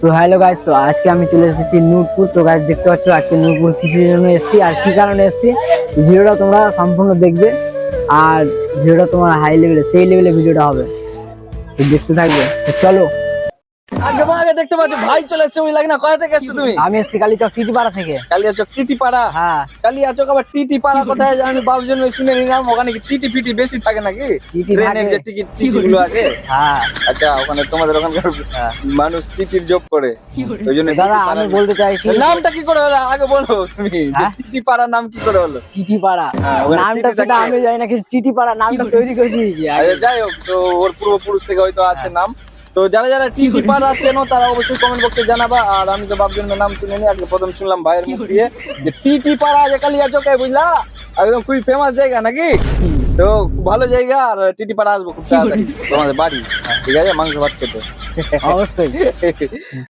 তো হ্যালো গাছ তো আজকে আমি চলে এসেছি নূরপুর। তো গাছ দেখতে পাচ্ছ আজকে নূরপুর কিসের জন্য এসেছি। আর কি কারণে এসেছি? ভিডিওটা তোমরা সম্পূর্ণ দেখবে। আর ভিডিওটা তোমার হাই লেভেলে সেই লেভেলে ভিডিওটা হবে। দেখতে থাকবে। চলো। আগে আগে দেখতে পাচ্ছ ভাই চলে এসছে ওই লাগে না কোথা থেকে এসছো তুমি? আমি এসেছি টিটিপাড়া থেকে। হ্যাঁ। আবার কোথায় জন্য শুনে নিলাম ওখানে কি টিটি ফিটি বেশি থাকে নাকি? ট্রেনের যে টিকিট টিটি গুলো আছে? হ্যাঁ। আচ্ছা ওখানে তোমাদের ওখানকার মানুষ টিটির জব করে। ওই জন্য দাদা আমি বলতে চাইছি নামটা কি করে হলো? আগে বলো তুমি যে হ্যাঁ? টিটি পাড়ার নাম কি করে হলো? টিটিপাড়া। হ্যাঁ, নামটা টিটি সেটা আমি জানি না কিন্তু টিটিপাড়া নামটা তৈরি করে? দিয়েছি। আচ্ছা, যাই হোক তো ওর পূর্বপুরুষ থেকে হয়তো আছে নাম। তো যারা যারা টিটি পার আছেন তারা অবশ্যই কমেন্ট বক্সে জানাবা। আর আমি তো বাবজনের নাম শুনিনি আজকে প্রথম শুনলাম ভাইয়ের মুখ দিয়ে যে টিটি পাড়া যে কালিয়া চকে বুঝলা? একদম খুবই ফেমাস জায়গা নাকি? তো ভালো জায়গা আর টিটি পাড়া আসব খুব তাড়াতাড়ি। তোমাদের বাড়ি ঠিক আছে মাংস ভাত খেতে। অবশ্যই।